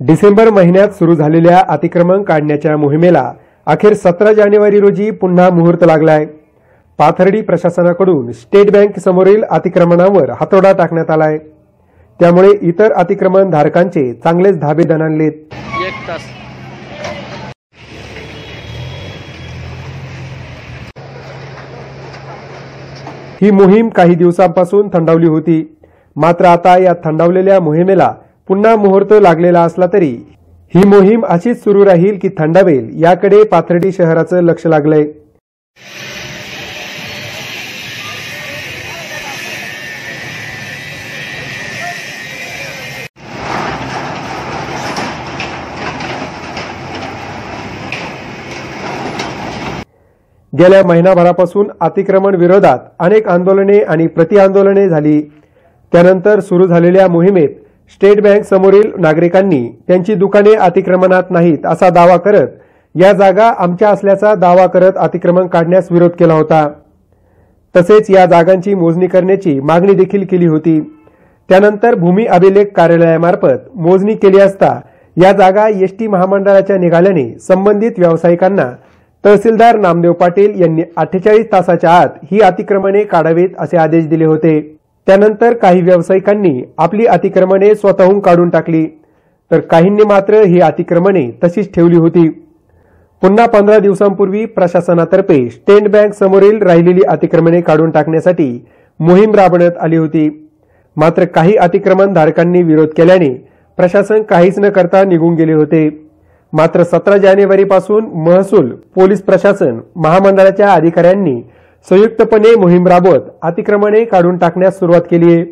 डिसेंबर महिन्यात सुरू झालेल्या अतिक्रमण काढण्याच्या मोहिमेला अखेर सतरा जानेवारी रोजी पुन्हा मुहूर्त लागलाय. पाथर्डी प्रशासनाकडून स्टेट बँक समोरील अतिक्रमणावर हातोडा टाकण्यात आलाय. त्यामुळे इतर अतिक्रमण धारकांचे चांगलेच धाबे एक तास. ही मोहीम काही दिवसांपासून थंडावली होती. मात्र आता या थंडावलेल्या मोहिमेला पुन्हा मुहूर्त लागलेला असला तरी ही मोहीम अशीच सुरू राहील की थंडावेल याकडे पाथर्डी शहराचं लक्ष लागलंय. गेल्या महिनाभरापासून अतिक्रमण विरोधात अनेक आंदोलने आणि प्रतिआंदोलने झाली. त्यानंतर सुरू झालेल्या मोहिमेत स्टेट बँक समोरील नागरिकांनी त्यांची दुकाने अतिक्रमणात नाहीत असा दावा करत या जागा आमच्या असल्याचा दावा करत अतिक्रमण काढण्यास विरोध केला होता. तसेच या जागांची मोजणी करण्याची मागणी देखील केली होती. त्यानंतर भूमी अभिलेख कार्यालयामार्फत मोजणी केली असता या जागा एसटी महामंडळाच्या निघाल्याने संबंधित व्यावसायिकांना तहसीलदार नामदेव पाटील यांनी अठ्ठेचाळीस तासाच्या आत ही अतिक्रमणे काढावीत असे आदेश दिले होते. त्यानंतर काही व्यावसायिकांनी आपली अतिक्रमणे स्वतःहून काढून टाकली. तर काहींनी मात्र ही अतिक्रमणे तशीच ठेवली होती. पुन्हा पंधरा दिवसांपूर्वी प्रशासनातर्फे स्टेट बँक समोरील राहिलेली अतिक्रमणे काढून टाकण्यासाठी मोहीम राबवण्यात आली होती. मात्र काही अतिक्रमण धारकांनी विरोध केल्याने प्रशासन काहीच न करता निघून गेले होते. मात्र सतरा जानेवारीपासून महसूल पोलीस प्रशासन महामंडळाच्या अधिकाऱ्यांनी संयुक्तपणे मोहीम राबवत अतिक्रमणे काढून टाकण्यास सुरुवात केली आहे.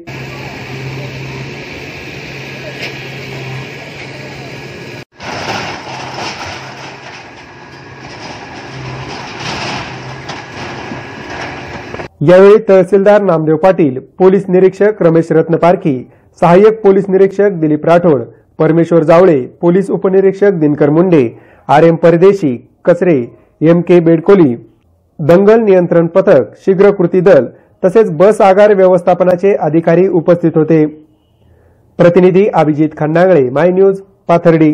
यावेळी तहसीलदार नामदेव पाटील पोलीस निरीक्षक रमेश रत्नपारखी सहाय्यक पोलीस निरीक्षक दिलीप राठोड परमेश्वर जावळे पोलीस उपनिरीक्षक दिनकर मुंडे आर एम परदेशी कचरे एम के बेडकोली दंगल नियंत्रण पथक शीघ्र कृती दल तसेच बस आगार व्यवस्थापनाचे अधिकारी उपस्थित होते. प्रतिनिधी अभिजित खन्नागळे माय न्यूज पाथर्डी.